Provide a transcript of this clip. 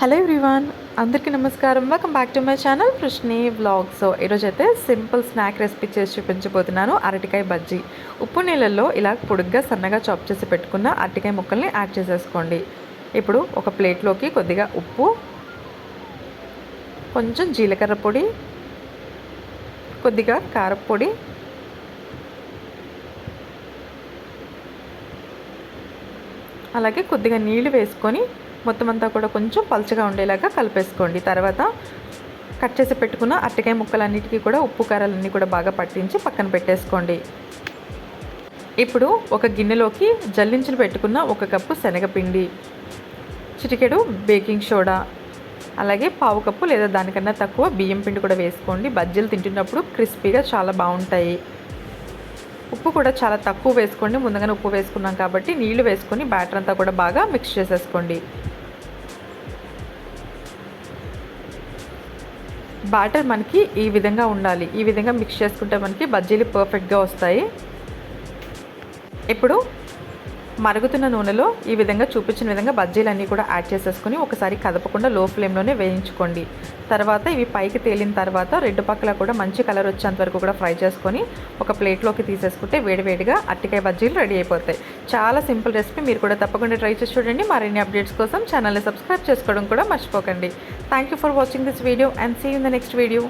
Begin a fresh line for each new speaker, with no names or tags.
Hello everyone అందరికీ నమస్కారం. Welcome back to my channel Krishni vlog so ఈరోజు అయితే సింపుల్ స్నాక్ రెసిపీ చేసి చూపించబోతున్నాను. అరటికాయ బజ్జీ. ఉప్పు నీళ్ళల్లో ఇలా పొడుగ్గా సన్నగా చాప్ చేసి పెట్టుకున్న అరటికాయ ముక్కల్ని యాడ్ చేసేసుకోండి. ఇప్పుడు ఒక ప్లేట్లోకి కొద్దిగా ఉప్పు కొంచెం జీలకర్ర పొడి కొద్దిగా కారపొడి అలాగే కొద్దిగా నీళ్ళు వేసుకొని మొత్తం అంతా కూడా కొంచెం పలుచగా ఉండేలాగా కలిపేసుకోండి. తర్వాత కట్ చేసి పెట్టుకున్న అరటికాయ ముక్కలన్నిటికీ కూడా ఉప్పు కారాలన్నీ కూడా బాగా పట్టించి పక్కన పెట్టేసుకోండి. ఇప్పుడు ఒక గిన్నెలోకి జల్లించులు పెట్టుకున్న ఒక కప్పు శనగపిండి చిటికెడు బేకింగ్ సోడా అలాగే పావు కప్పు లేదా దానికన్నా తక్కువ బియ్యం పిండి కూడా వేసుకోండి. బజ్జీలు తింటున్నప్పుడు క్రిస్పీగా చాలా బాగుంటాయి. ఉప్పు కూడా చాలా తక్కువ వేసుకోండి. ముందుగానే ఉప్పు వేసుకున్నాం కాబట్టి నీళ్ళు వేసుకొని బ్యాటర్ అంతా కూడా బాగా మిక్స్ చేసేసుకోండి. బ్యాటర్ మనకి ఈ విధంగా ఉండాలి. ఈ విధంగా మిక్స్ చేసుకుంటే మనకి బజ్జీలు పర్ఫెక్ట్గా వస్తాయి. ఇప్పుడు మరుగుతున్న నూనెలో ఈ విధంగా చూపించిన విధంగా బజ్జీలన్నీ కూడా యాడ్ చేసేసుకొని ఒకసారి కదపకుండా లో ఫ్లేమ్లోనే వేయించుకోండి. తర్వాత ఇవి పైకి తేలిన తర్వాత రెండు పక్కల కూడా మంచి కలర్ వచ్చేంత వరకు కూడా ఫ్రై చేసుకొని ఒక ప్లేట్లోకి తీసేసుకుంటే వేడివేడిగా అట్టికాయ బజ్జీలు రెడీ అయిపోతాయి. చాలా సింపుల్ రెసిపీ. మీరు కూడా తప్పకుండా ట్రై చేసి చూడండి. మరిన్ని అప్డేట్స్ కోసం ఛానల్ని సబ్స్క్రైబ్ చేసుకోవడం కూడా మర్చిపోకండి. Thank you for watching this video and see in the next video